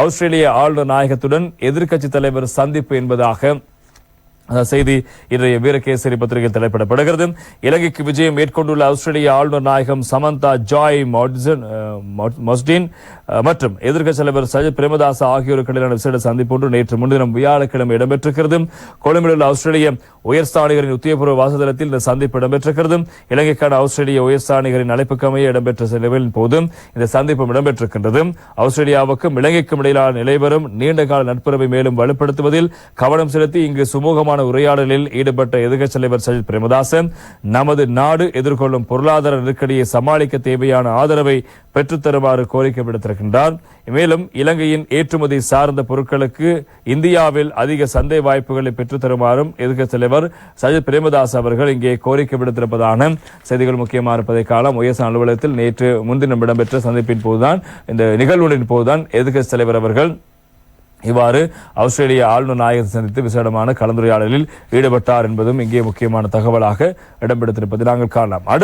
ஆஸ்திரேலிய ஆளுநர் நாயகத்துடன் எதிர்க்கட்சி தலைவர் சந்திப்பு என்பதாக செய்தி இன்றைய வீரகேசரி பத்திரிகையில் தலைப்பிடப்படுகிறது. இலங்கைக்கு விஜயம் மேற்கொண்டுள்ள ஆஸ்திரேலிய ஆளுநர் நாயகம் சமந்தா ஜாய் மாட்சன், மொஸ்டின் மற்றும் எதிர்க்கட்சி தலைவர் சஜித் பிரேமதாஸ் ஆகியோருக்கு இடையிலான விசேட சந்திப்பு ஒன்று நேற்று முன்தினம் வியாழக்கிழமை இடம்பெற்றிருக்கிறது கொழும்பில் உள்ள ஆஸ்திரேலிய உயர்ஸ்தானிகரின் உத்தியபூர்வ வாசதளத்தில் இந்த சந்திப்பு இடம்பெற்றிருக்கிறது இலங்கைக்கான ஆஸ்திரேலிய உயர்ஸ்தானிகரின் அழைப்புக்கமைய இடம்பெற்ற செலவின் போது இந்த சந்திப்பும் இடம்பெற்றிருக்கின்றது ஆஸ்திரேலியாவுக்கும் இலங்கைக்கும் இடையிலான நிலைவரும் நீண்டகால நட்புறவை மேலும் வலுப்படுத்துவதில் கவனம் செலுத்தி இங்கு சுமூகமான உரையாடலில் ஈடுபட்ட எதிர்க்கட்சி தலைவர் சஜித் பிரேமதாசன் நமது நாடு எதிர்கொள்ளும் பொருளாதார நெருக்கடியை சமாளிக்க தேவையான ஆதரவை பெற்றுத்தருமாறு கோரிக்கை விடுத்திருக்கின்றார் மேலும் இலங்கையின் ஏற்றுமதி சார்ந்த பொருட்களுக்கு இந்தியாவில் அதிக சந்தை வாய்ப்புகளை பெற்றுத்தருமாறும் எதிர்க்கட்சி தலைவர் சஜித் பிரேமதாஸ் அவர்கள் இங்கே கோரிக்கை விடுத்திருப்பதான செய்திகள் முக்கியமாக இருப்பதை காலம் உயர்ச அலுவலகத்தில் நேற்று முன்தினம் இடம்பெற்ற சந்திப்பின் போதுதான் இந்த நிகழ்வுகளின் போதுதான் எதிர்க்கட்சி தலைவர் அவர்கள் இவ்வாறு ஆஸ்திரேலிய ஆளுநர் நாயகத்தை சந்தித்து விசேடமான கலந்துரையாடலில் ஈடுபட்டார் என்பதும் இங்கே முக்கியமான தகவலாக இடம்பெடுத்திருப்பதை நாங்கள் காணலாம்.